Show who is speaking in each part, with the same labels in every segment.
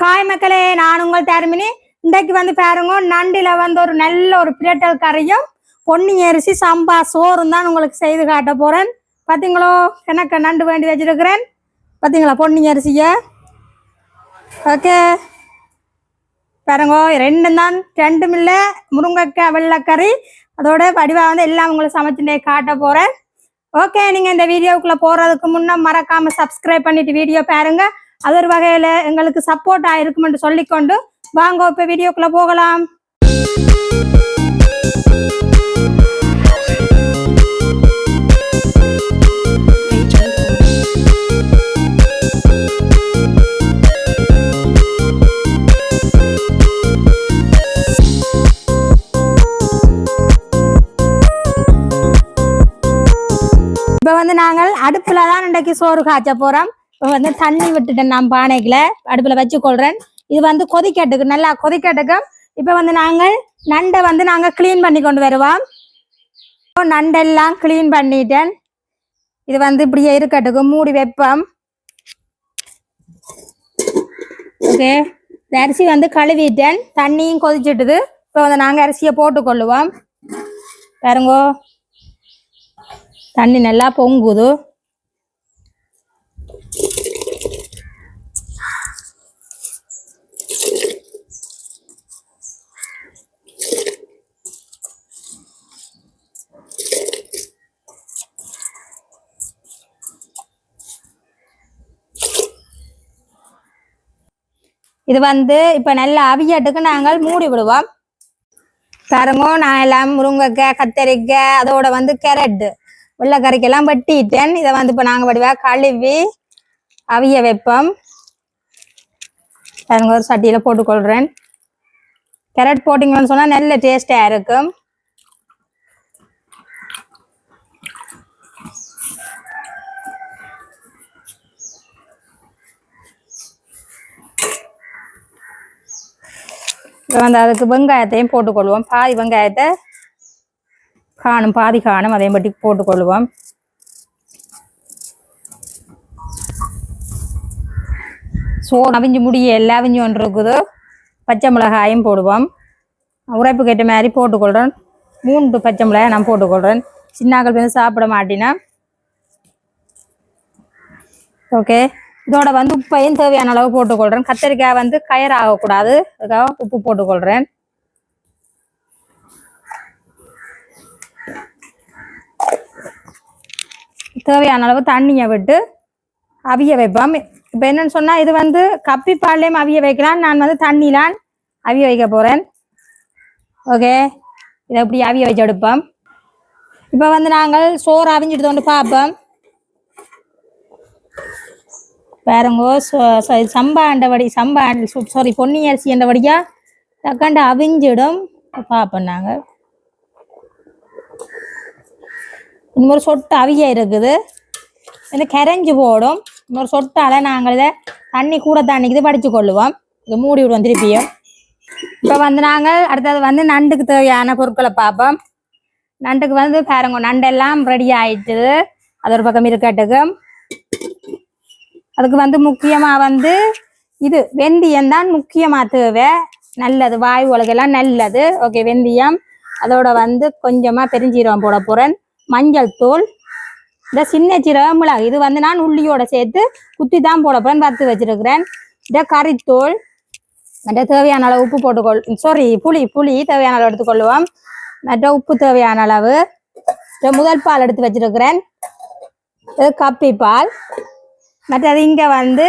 Speaker 1: Hi மக்களே நான் உங்கள் தருமினி. இன்றைக்கு வந்து பாருங்க நண்டில வந்து ஒரு நல்ல ஒரு பிரட்டல் கறியும் பொன்னி அரிசி சம்பா சோறும் தான் உங்களுக்கு செய்து காட்ட போறேன். பார்த்தீங்களோ எனக்கு நண்டு வேண்டி வச்சிருக்கிறேன். பார்த்தீங்களா பொன்னி அரிசிய? ஓகே. பாருங்க ரெண்டும் தான் ரெண்டும் இல்லை முருங்கைக்காய் வெள்ளைக்கறி. அதோட வடிவா வந்து எல்லாம் உங்களுக்கு சமைச்சுட்டே காட்ட போறேன். ஓகே நீங்க இந்த வீடியோக்குள்ள போறதுக்கு முன்னே மறக்காம சப்ஸ்கிரைப் பண்ணிட்டு வீடியோ பாருங்க. அது ஒரு வகையில எங்களுக்கு சப்போர்ட் ஆயிருக்கும்னு சொல்லிக்கொண்டு வாங்க இப்ப வீடியோக்குள்ள போகலாம். இப்போ வந்து நாங்கள் அடுப்புல தான் இன்றைக்கு சோறு காய்ச்ச போறோம். இப்போ வந்து தண்ணி விட்டுட்டேன் நான் பானைகளை. அடுப்பில் வச்சு கொள்றேன். இது வந்து கொதிக்கட்டுக்கு நல்லா கொதிக்கட்டுக்கும். இப்போ வந்து நாங்கள் நண்டை வந்து நாங்கள் க்ளீன் பண்ணி கொண்டு வருவோம். இப்போ நண்டெல்லாம் க்ளீன் பண்ணிட்டேன். இது வந்து இப்படியே இருக்கட்டுக்கு மூடி வைப்போம். ஓகே இந்த அரிசி வந்து கழுவிட்டேன். தண்ணியும் கொதிச்சிட்டுது. இப்போ வந்து நாங்கள் அரிசியை போட்டுக்கொள்ளுவோம் பாருங்கோ. தண்ணி நல்லா பொங்குது. இது வந்து இப்ப நல்லா அவியட்டுக்கு நாங்கள் மூடி விடுவோம். பாருங்க நான் எல்லாம் முருங்கைக்காய் கத்தரிக்காய் அதோட வந்து கேரட்டு வெள்ளைக்கறிக்கெல்லாம் வெட்டிட்டேன். இதை வந்து இப்போ நாங்கள் வடிவா கழுவி அவிய வைப்போம். பாருங்க ஒரு சட்டியில் போட்டுக்கொள்கிறேன் கேரட் போட்டிங்கன்னு சொன்னால் நல்ல டேஸ்டாக இருக்கும். இப்ப வந்து அதுக்கு வெங்காயத்தையும் போட்டுக்கொள்வோம். பாதி வெங்காயத்தை காணும் பாதி காணும் அதையும் பட்டி போட்டுக்கொள்வோம். சோறு அவிஞ்சு முடிய எல்லா அவிஞ்சு ஒன்று இருக்குது. பச்சை மிளகாயும் போடுவோம். உரைப்பு கேட்ட மாதிரி போட்டுக்கொள்கிறேன் மூன்று பச்சை மிளகாய் நான் போட்டுக்கொள்கிறேன் சின்னாக்கள் வந்து சாப்பிட மாட்டினா ஓகே. இதோட வந்து உப்பையும் தேவையான அளவு போட்டுக்கொள்கிறேன் கத்திரிக்காய் வந்து கயர் ஆகக்கூடாது அதுக்காக உப்பு போட்டுக்கொள்கிறேன் தேவையான அளவு தண்ணியை விட்டு அவிய வைப்போம். இப்போ என்னன்னு சொன்னால் இது வந்து கப்பி பால்லையும் அவிய வைக்கலாம். நான் வந்து தண்ணிலாம் அவிய வைக்க போகிறேன் ஓகே. இதை இப்படி அவிய வச்சு எடுப்போம். இப்போ வந்து நாங்கள் சோறு அவிஞ்சிட்டு வந்து பார்ப்போம். பாருங்கோ ச- சம்பா அண்டபடி சம்பா சாரி பொன்னி அரிசி அண்டபடியா தக்காண்டு அவிஞ்சிடும். பார்ப்போம் நாங்கள் இன்னொரு சொட்டு அவிய இருக்குது. இது கரைஞ்சு போடும். இன்னொரு சொட்டால நாங்கள் இதை தண்ணி கூட தண்ணிக்கு படிச்சு கொள்ளுவோம். இதை மூடி விடுவோம் திருப்பியும். இப்போ வந்து நாங்கள் அடுத்தது வந்து நண்டுக்கு தேவையான பொருட்களை பார்ப்போம். நண்டுக்கு வந்து பாருங்க நண்டெல்லாம் ரெடி ஆயிட்டுது. அது ஒரு பக்கம் இருக்கட்டுக்கும் அதுக்கு வந்து முக்கியமா வந்து இது வெந்தயம் தான் முக்கியமா தேவை. நல்லது வாய் உலகெல்லாம் நல்லது. ஓகே வெந்தயம். அதோட வந்து கொஞ்சமா பெருஞ்சீரகம் போட போகிறேன் மஞ்சள் தூள். இந்த சின்ன சீரகம் மிளகு இது வந்து நான் உள்ளியோட சேர்த்து குத்தி தான் போட போகிறேன் வறுத்து வச்சிருக்கிறேன். இந்த கறித்தூள். மற்ற தேவையான அளவு உப்பு போட்டுக்கொள் சாரி புளி புளி தேவையான அளவு எடுத்துக்கொள்வோம். மற்ற உப்பு தேவையான அளவு. இந்த முதல் பால் எடுத்து வச்சிருக்கிறேன். இது கப்பி பால் மற்றது இங்க வந்து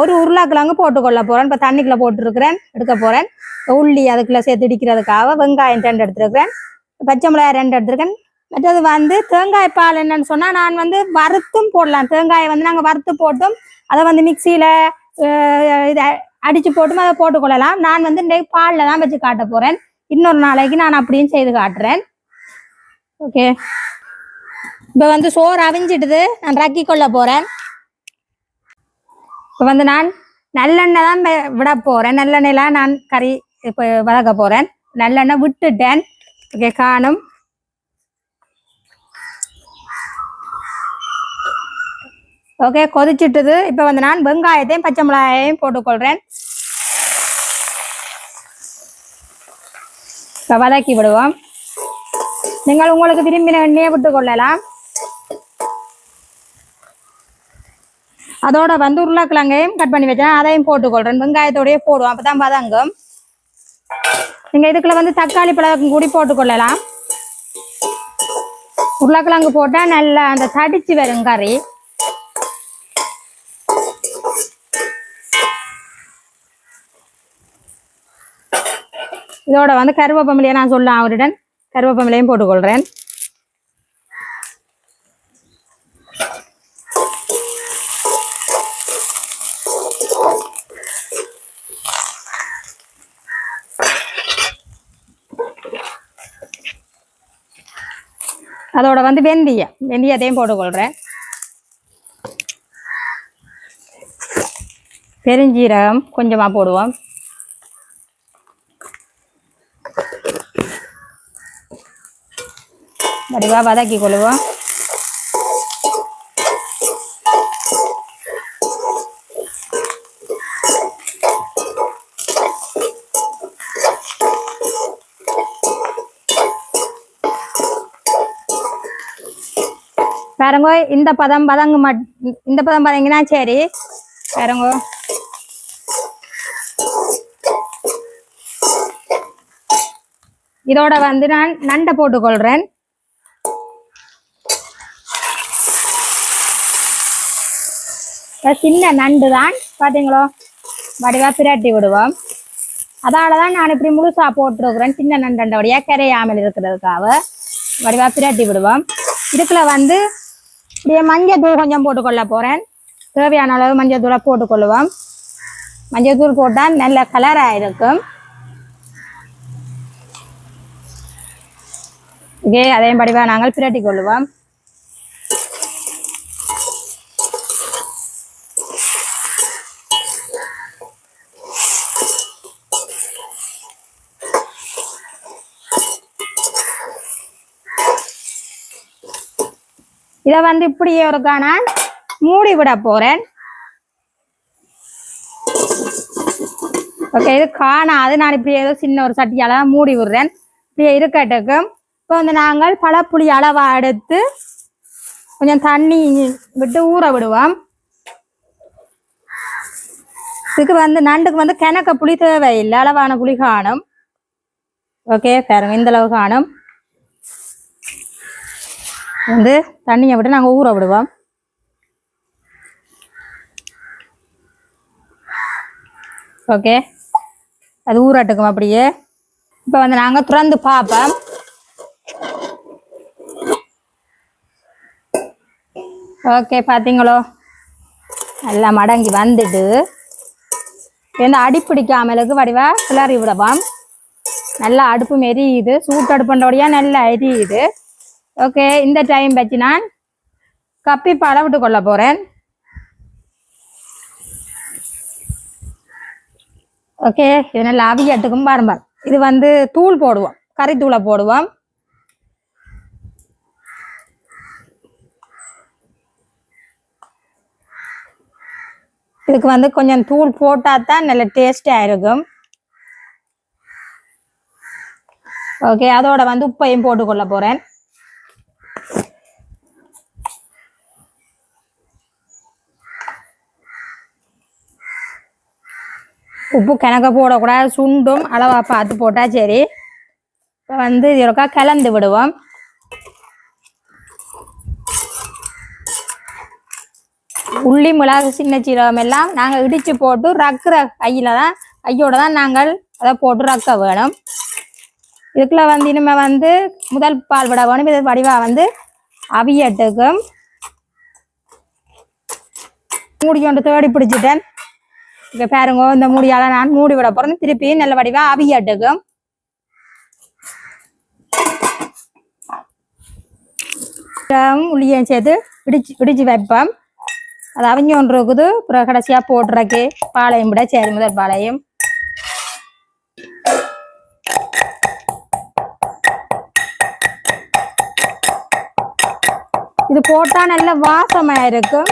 Speaker 1: ஒரு உருளைக்கிழங்கு போட்டுக்கொள்ள போறேன். இப்போ தண்ணிக்குள்ள போட்டுருக்கிறேன். எடுக்க போறேன். உள்ளி அதுக்குள்ள சேர்த்து இடிக்கிறதுக்காக வெங்காயம் ரெண்டு எடுத்துருக்கிறேன். பச்சை மிளகாய் ரெண்டு எடுத்திருக்கேன். மற்றது வந்து தேங்காய் பால் என்னன்னு சொன்னா நான் வந்து வறுத்தும் போடலாம். தேங்காயை வந்து நாங்க வறுத்து போட்டும். அதை வந்து மிக்சியில இதை அடிச்சு போட்டும். அதை போட்டுக்கொள்ளலாம். நான் வந்து இன்றைக்கு பால்ல தான் வச்சு காட்ட போறேன். இன்னொரு நாளைக்கு நான் அப்படியும் செய்து காட்டுறேன். ஓகே. இப்போ வந்து சோறு அவிஞ்சிடுது. நான் ரக்கி கொள்ள போறேன். இப்போ வந்து நான் நல்லெண்ணெய் தான் விட போகிறேன் நல்லெண்ணெயெலாம் நான் கறி இப்போ வதக்க போகிறேன் நல்லெண்ணெய் விட்டுட்டேன். ஓகே காணும். ஓகே கொதிச்சுட்டுது. இப்போ வந்து நான் வெங்காயத்தையும் பச்சை மிளகாயையும் போட்டுக்கொள்கிறேன் இப்போ வதக்கி விடுவோம். நீங்கள் உங்களுக்கு விரும்பின எண்ணெயை விட்டுக்கொள்ளலாம் அதோட வந்து உருளைக்கிழங்கையும் கட் பண்ணி வச்சேன். அதையும் போட்டுக்கொள்றேன். வெங்காயத்தோடய போடுவோம். அப்பதான் பதங்கும் நீங்கள் இதுக்குள்ள வந்து தக்காளி பழக்கம் கூடி போட்டுக்கொள்ளலாம். உருளைக்கிழங்கு போட்டால் நல்லா அந்த தடிச்சு வரும் கறி. இதோட வந்து கருவேப்பமிலையை நான் சொல்ல அவருடன் கருவேப்பமிலையும் போட்டுக்கொள்கிறேன் அதோட வந்து வெந்தயம் வெந்தயத்தையும் போட்டுக்கொள்கிறேன் பெருஞ்சீரகம் கொஞ்சமாக போடுவோம். வடிவாக வதக்கி கொள்வோம் பாருங்க இந்த பதம் பதங்க மட் இந்த பதம் பதங்கினா சரி. பாருங்க. இதோட வந்து நான் நண்டை போட்டுக்கொள்கிறேன் சின்ன நண்டு தான் பார்த்தீங்களோ வடிவா பிரட்டி விடுவோம். அதால தான் நான் இப்படி முழுசா போட்டுருக்குறேன் சின்ன நண்டண்டோடைய கரையாமல் இருக்கிறதுக்காக. வடிவா பிரட்டி விடுவோம். இதுக்குள்ள வந்து இப்படியே மஞ்சள் தூள் கொஞ்சம் போட்டுக்கொள்ள போறேன். தேவையான அளவு மஞ்சள் தூளை போட்டுக்கொள்ளுவோம். மஞ்சள் தூள் போட்டால் நல்ல கலராக இருக்கும். இதே அதே படிவா நாங்கள் பிரட்டி கொள்ளுவோம் இதை வந்து இப்படியே ஒருக்கா நான் மூடி விட போறேன். ஓகே இது காணாது நான் இப்படி ஏதோ சின்ன ஒரு சட்டியால மூடி விடுறேன். இப்படியே இருக்கட்டுக்கும் இப்போ வந்து நாங்கள் பழப்புளி அளவா எடுத்து கொஞ்சம் தண்ணி விட்டு ஊற விடுவோம். இதுக்கு வந்து நண்டுக்கு வந்து கிணக்க புளி தேவையில்லை. அளவான புளி காணும். ஓகே பாருங்க இந்த அளவு காணும். வந்து தண்ணியை விட்டு நாங்கள் ஊற விடுவோம். ஓகே. அது ஊறட்டுக்கும் அப்படியே. இப்போ வந்து நாங்கள் திறந்து பார்ப்போம் ஓகே பார்த்தீங்களோ நல்லா மடங்கி வந்துட்டு. இந்த அடிப்பிடிக்காமலுக்கு வடிவா கிளறி விடுவோம். நல்லா அடுப்பு எரியுது சூட்டடுப்புன்றபடியா நல்லா எரியுது. ஓகே இந்த டைம் வச்சு நான் கப்பி பழவிட்டு கொள்ள போகிறேன் ஓகே இது நல்லா அவியட்டுக்கும் பாருங்க இது வந்து தூள் போடுவோம் கறித்தூளை போடுவோம். இதுக்கு வந்து கொஞ்சம் தூள் போட்டால் தான் நல்ல டேஸ்டாக இருக்கும். ஓகே அதோட வந்து உப்பையும் போட்டுக்கொள்ள போகிறேன் உப்பு கணக்க போடக்கூடாது சுண்டும் அளவா பார்த்து போட்டா சரி. இப்போ வந்து இதற்கா கலந்து விடுவோம். உள்ளி மிளகு சின்ன சீரகம் எல்லாம் நாங்கள் இடித்து போட்டு ரக்குற கையில் தான் கையோடு தான் நாங்கள் அதை போட்டு ரக்க வேணும். இதுக்குள்ள வந்து இனிமேல் வந்து முதல் பால் விட வேணும். இது வடிவாக வந்து அவியட்டுக்கும் மூடி கொண்டு தேடி பிடிச்சிட்டேன். இங்க பாருங்க இந்த மூடியால நான் மூடி விட போறேன். திருப்பி நல்ல வடிவா அவியட்டுக்கும் உள்ளியும் சேர்த்து இடிச்சு இடிச்சு வைப்போம். அது அவிஞ்சு ஒன்று இருக்குது. அப்புறம் கடைசியா போடுறக்கு பாளையம் விட சரி முதல் பாளையம் இது போட்டா நல்ல வாசமா இருக்கும்.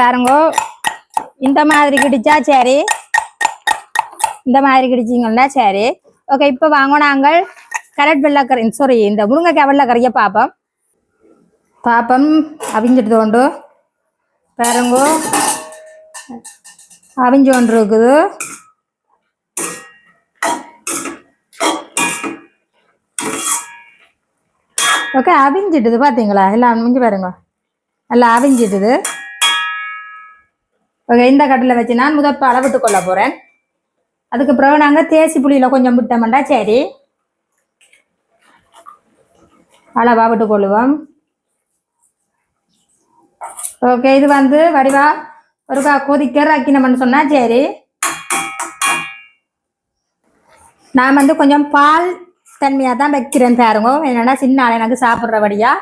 Speaker 1: பாருங்க. இந்த மாதிரி கிடிச்சா சரி. இந்த மாதிரி கிடிச்சிங்கன்னா சரி. ஓகே இப்போ வாங்க நாங்கள் கரட் வெள்ளக்கறி சாரி இந்த முருங்கைக்காய் வெள்ளக்கறியை பார்ப்போம் பார்ப்போம் அவிஞ்சிட்டு உண்டு பாருங்க. அவிஞ்சு ஒன்று இருக்குது ஓகே அவிஞ்சிட்டுது பார்த்தீங்களா எல்லாம் அவிஞ்சு பாருங்க. நல்லா அவிஞ்சிட்டுது. ஓகே இந்த கட்டில் வச்சு நான் முதப்ப அளவிட்டு கொள்ள போகிறேன் அதுக்கு பிறகு நாங்கள் தேசி புளியில் கொஞ்சம் விட்டோம்டா சரி. அளவா விட்டு கொள்ளுவோம். ஓகே இது வந்து வடிவா ஒருக்கா கொதிக்கிற கொதிக்க சொன்னால் சரி. நான் வந்து கொஞ்சம் பால் தன்மையாக தான் வைக்கிறேன் பாருங்க. என்னென்னா சின்ன ஆள் எனக்கு சாப்பிட்றபடியா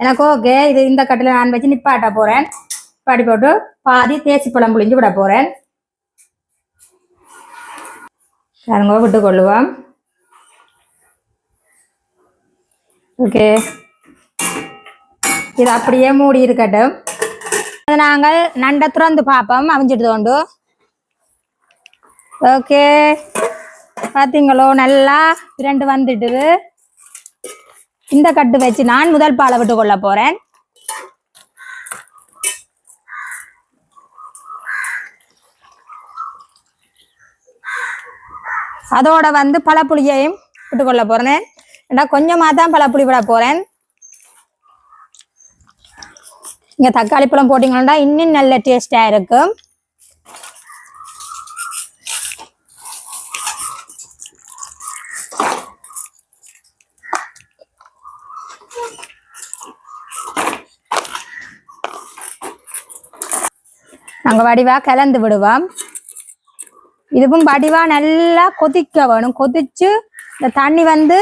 Speaker 1: எனக்கு ஓகே இது இந்த கட்டில் நான் வச்சு நிப்பாட்ட போகிறேன் பாடி போட்டு பாதி தேசி பழம் புளிஞ்சு விட போகிறேன் பாருங்க விட்டு கொள்ளுவோம் ஓகே இது அப்படியே மூடி இருக்கட்டும் அது நாங்கள் நண்டை திறந்து பார்ப்போம் அவிஞ்சிட்டு கொண்டு ஓகே பார்த்தீங்களோ நல்லா இரண்டு வந்துட்டுது இந்த கட்டு வச்சு நான் முதல் பாலை விட்டு கொள்ள போறேன் அதோட வந்து பழப்புளியையும் விட்டு கொள்ள போறேன். ஏன்னா கொஞ்சமாக தான் பழப்புளி விட போறேன். இங்க தக்காளி பழம் போட்டீங்கன்னா இன்னும் நல்ல டேஸ்டா இருக்கும் நாங்கள் வடிவா கலந்து விடுவோம். இதுவும் வடிவா நல்லா கொதிக்க வேணும். கொதிச்சு இந்த தண்ணி வந்து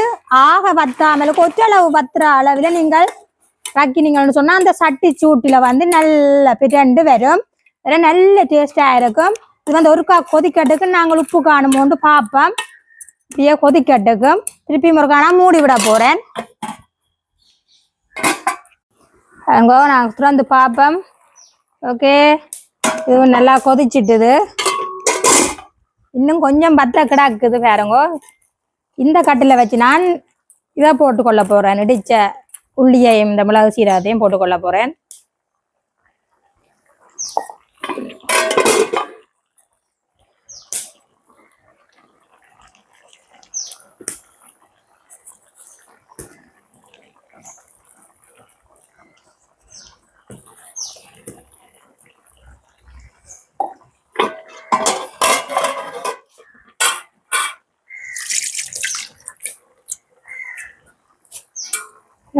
Speaker 1: ஆக வத்தாமல் கொச்சளவு வத்துற அளவில் நீங்கள் ரக்கினீங்கன்னு சொன்னால் அந்த சட்டி சூட்டில வந்து நல்ல பிரண்டு வரும். நல்ல டேஸ்டாக இருக்கும். இது வந்து ஒருக்கா கொதிக்கட்டுக்கு நாங்கள் உப்பு காணுமோண்டு பார்ப்போம். இப்படியே கொதிக்கட்டுக்கும் திருப்பி முருகானா மூடி விட போறேன். அங்கோ நான் திறந்து பார்ப்போம். ஓகே இது நல்லா கொதிச்சிட்டுது. இன்னும் கொஞ்சம் பத்த கிடாக்குது பாருங்கோ. இந்த கட்டில் வச்சு நான் இதை போட்டுக்கொள்ள போறேன். இடிச்ச உள்ளியையும் இந்த மிளகு சீரகத்தையும் போட்டுக்கொள்ள போறேன்.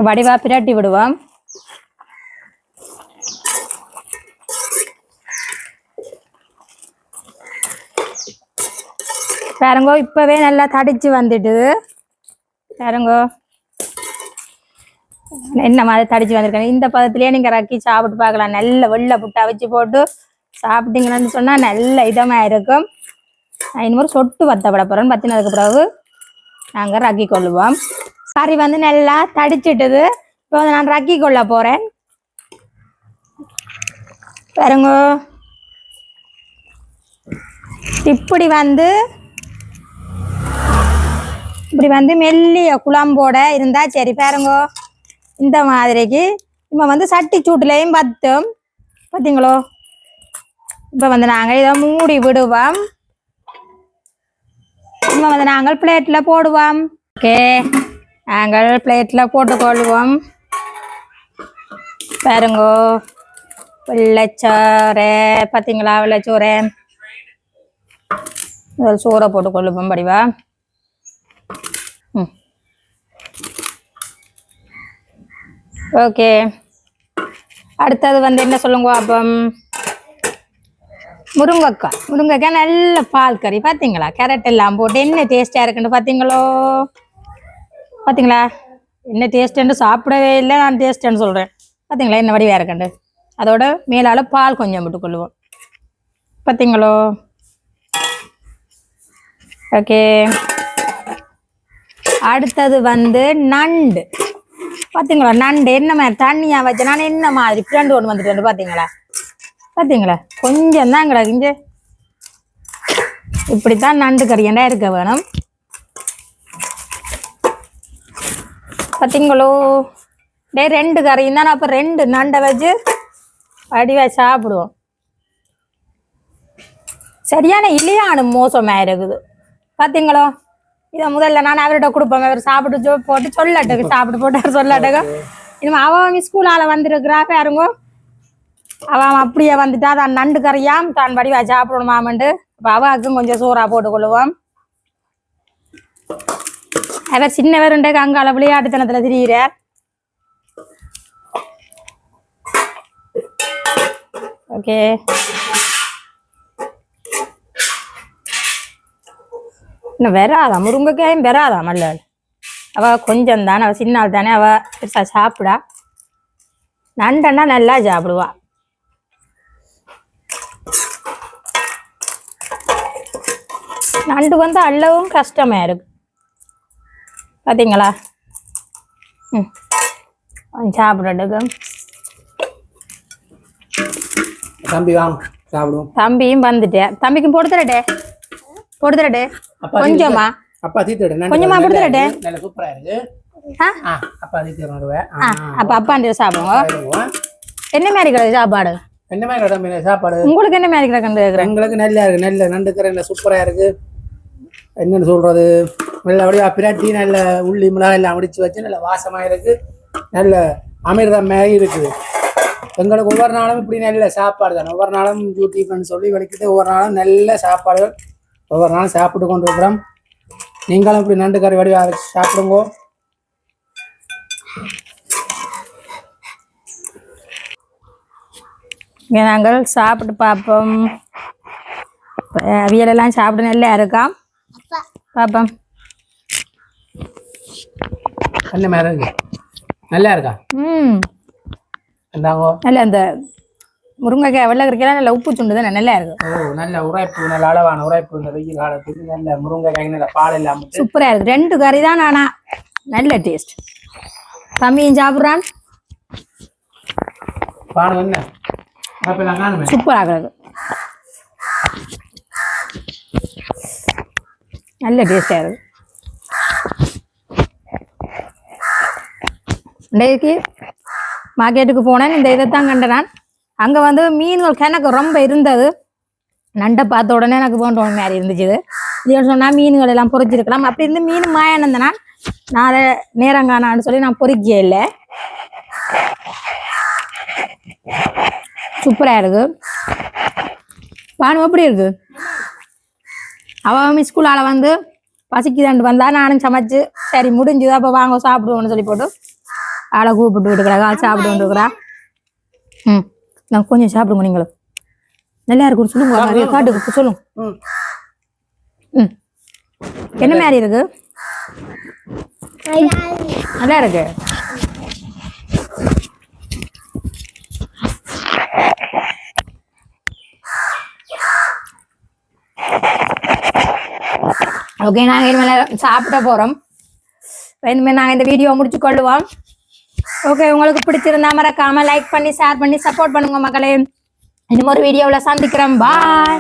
Speaker 1: வடிவா பிரட்டி விடுவோம். பாருங்கோ இப்பவே நல்லா தடிச்சு வந்துட்டுது பாருங்கோ. என்ன மாதிரி தடிச்சு வந்திருக்காங்க இந்த பதத்துலயே நீங்க ரக்கி சாப்பிட்டு பார்க்கலாம். நல்ல வெள்ளை புட்டா வச்சு போட்டு சாப்பிட்டீங்கன்னு சொன்னா நல்ல இதமா இருக்கும். நான் இன்னொரு சொட்டு வத்தப்பட போறேன். பத்தினதுக்கு பிறகு நாங்க ரக்கி கொள்ளுவோம். கறி வந்து நல்லா தடிச்சிட்டுது. இப்போ வந்து நான் ரக்கி கொள்ள போறேன். பாருங்க. இப்படி வந்து இப்படி வந்து மெல்லிய குழம்போட இருந்தா சரி. பாருங்க. இந்த மாதிரிக்கு. இப்போ வந்து சட்டி சூட்டுலையும் பத்தும். பார்த்தீங்களோ இப்போ வந்து நாங்கள் இதை மூடி விடுவோம். இப்போ வந்து நாங்கள் பிளேட்டில் போடுவோம். ஓகே. நாங்கள் பிளேட்டில் போட்டுக்கொள்வோம். பாருங்கோ வெள்ளைச்சோறு பார்த்தீங்களா வெள்ளைச்சோறு? ஒரு சோறை போட்டுக்கொள்ளுவோம் படிவா ம். ஓகே. அடுத்தது வந்து என்ன சொல்லுங்க அப்போ முருங்கைக்காய். முருங்கைக்காய் நல்ல பால் கறி பார்த்தீங்களா கேரட் எல்லாம் போட்டு என்ன டேஸ்டாக இருக்குன்னு பார்த்தீங்களோ பார்த்தீங்களா என்ன டேஸ்ட்டுன்னு சாப்பிடவே இல்லை நான் டேஸ்ட்டுன்னு சொல்கிறேன் பார்த்தீங்களா என்ன வடிவாக இருக்கண்டு அதோட மேலால் பால் கொஞ்சம் விட்டு கொள்ளுவோம். பார்த்தீங்களோ ஓகே. அடுத்தது வந்து நண்டு. பார்த்தீங்களா நண்டு என்ன மாதிரி தண்ணியாக வச்சு நான் என்ன மாதிரி ஃப்ரெண்டு ஒன்று வந்துட்டு பார்த்தீங்களா பார்த்தீங்களா கொஞ்சம் தான் கிடக்கு இப்படி தான் நண்டு கறியண்டா இருக்க வேணும். பார்த்தீங்களோ டே ரெண்டு கறியும் தான் அப்போ ரெண்டு. நண்டை வச்சு வடிவா சாப்பிடுவோம். சரியான இலையானு மோசமா இருக்குது. பார்த்தீங்களோ இதை முதல்ல நான் அவர்கிட்ட கொடுப்பேன். அவர் சாப்பிட்டு போட்டு சொல்லட்டுக்கு சாப்பிட்டு போட்டு சொல்லட்டுக்கு இனிமே அவன் ஸ்கூலால வந்திருக்கிறா. பாருங்க அவன் அப்படியே வந்துட்டா. தான் நண்டு கறியாம் தான் வடிவா சாப்பிடணுமாமண்டு. அப்போ அவாவுக்கும் கொஞ்சம் சோறா போட்டுக்கொள்ளுவோம். அவர் சின்னவருண்டக்கு அங்கால விளையாட்டுத்தனத்துல திரியிறார் ஓகே. இன்னும் வராதா? முருங்கைக்காயும் வராதா மல்லல்? அவ கொஞ்சம் தானே அவ சின்ன தானே அவ பெருசா சாப்பிடா. நண்டன்னா நல்லா சாப்பிடுவா. நண்டு வந்து அள்ளவும் கஷ்டமா இருக்கு. பாத்தீங்களா? ம். அவன் சாப்பிடட்டுக்கு
Speaker 2: தம்பி வாங்க. சாப்பிடுவோம்.
Speaker 1: தம்பியும் வந்துட்டேன். தம்பிக்கும் தரட்டே
Speaker 2: அப்பா
Speaker 1: கொஞ்சமா.
Speaker 2: அப்பா தீத்து
Speaker 1: கொஞ்சமா கொடுத்துடட்டே.
Speaker 2: நல்ல சூப்பரா இருக்கு. அப்பா தீத்து வருவேன்
Speaker 1: ஆ அப்ப அப்பாண்ட சாப்பிடுங்க. என்ன மாதிரி கிடக்கு சாப்பாடு?
Speaker 2: என்ன மாதிரி மீன் சாப்பாடு?
Speaker 1: உங்களுக்கு என்ன மாதிரி கேக்குறேன்.
Speaker 2: எங்களுக்கு நல்லா இருக்கு நல்ல நண்டுக்கிற நல்ல சூப்பரா இருக்கு. என்னன்னு சொல்றது? நல்ல அப்படியே பிரட்டி நல்ல உள்ளி மிளகாய் எல்லாம் முடிச்சு வச்சு நல்ல வாசமா இருக்கு. நல்ல அமிர்தம் மாதிரி இருக்குது. எங்களுக்கு ஒவ்வொரு நாளும் இப்படி நல்ல சாப்பாடு தானே. ஒவ்வொரு நாளும் யூடியூப்னு சொல்லி வலிக்கிட்டு ஒவ்வொரு நாளும் நல்ல சாப்பாடுகள் ஒவ்வொரு நாளும் சாப்பிட்டு கொண்டு இருக்கிறோம் நீங்களும் இப்படி நண்டு கறி வடிவா வச்சு சாப்பிடுங்க.
Speaker 1: இங்க நாங்கள் சாப்பிட்டு பார்ப்போம். அவியலெல்லாம் சாப்பிட நல்லா இருக்கா? பார்ப்போம்.
Speaker 2: என்ன மாதிரி இருக்கு? நல்லா இருக்கா?
Speaker 1: ம்.
Speaker 2: இந்தாங்கோ.
Speaker 1: நல்ல அந்த முருங்கைக்காய் வெள்ளக்கறிக்கெல்லாம் நல்ல உப்பு சுண்டு தானே நல்லா இருக்கு.
Speaker 2: ஓ நல்ல உரைப்பு நல்ல அளவான உரைப்பு இந்த வெயில் காலத்துக்கு. நல்ல முருங்கைக்காய் நல்ல பால் இல்லாம
Speaker 1: சூப்பரா இருக்கு. ரெண்டு கறி தான் நானா. நல்ல டேஸ்ட் தம்பியும் சாப்பிட்றான்.
Speaker 2: பானம் என்ன?
Speaker 1: சூப்பராக இருக்கு. நல்ல டேஸ்டாக இருக்கு. இன்றைக்கு மார்க்கெட்டுக்கு போனேன். இந்த இதைத்தான் கண்டேன். நான் அங்கே வந்து மீன்கள் கிணக்கு ரொம்ப இருந்தது. நண்டை பார்த்த உடனே எனக்கு போன்ற மாதிரி இருந்துச்சு இது. இது சொன்னால் மீன்கள் எல்லாம் பொறிச்சிருக்கலாம். அப்படி இருந்து மீன் மாயானந்தனா நான் அதை நேரம் காணான்னு சொல்லி நான் பொறிக்கவே இல்லை. சூப்பராக இருக்கு. பானு எப்படி இருக்கு? அவன் ஸ்கூலால் வந்து பசிக்குதாண்டு வந்தா நானும் சமைச்சு சரி முடிஞ்சுது அப்போ வாங்க சாப்பிடுவோம்னு சொல்லி போட்டு ஆளை கூப்பிட்டு விட்டுக்கிறா ஆள் சாப்பிட்டு இருக்கிறா. ம் நான் கொஞ்சம் சாப்பிடுங்க நீங்களும். நல்லா இருக்கும் சொல்லுங்க நிறைய காட்டுக்கு சொல்லுங்க.
Speaker 2: ம்.
Speaker 1: ம். என்ன மாதிரி இருக்கு. நல்லா இருக்கு? ஓகே நாங்கள் இனிமேல் சாப்பிட போகிறோம் இனிமேல் நாங்கள் இந்த வீடியோ முடிச்சு கொள்ளுவோம். ஓகே உங்களுக்கு பிடிச்சிருந்தா மறக்காம லைக் பண்ணி ஷேர் பண்ணி சப்போர்ட் பண்ணுங்க மக்களே. இன்னும் ஒரு வீடியோவில் சந்திக்கிறோம். பாய்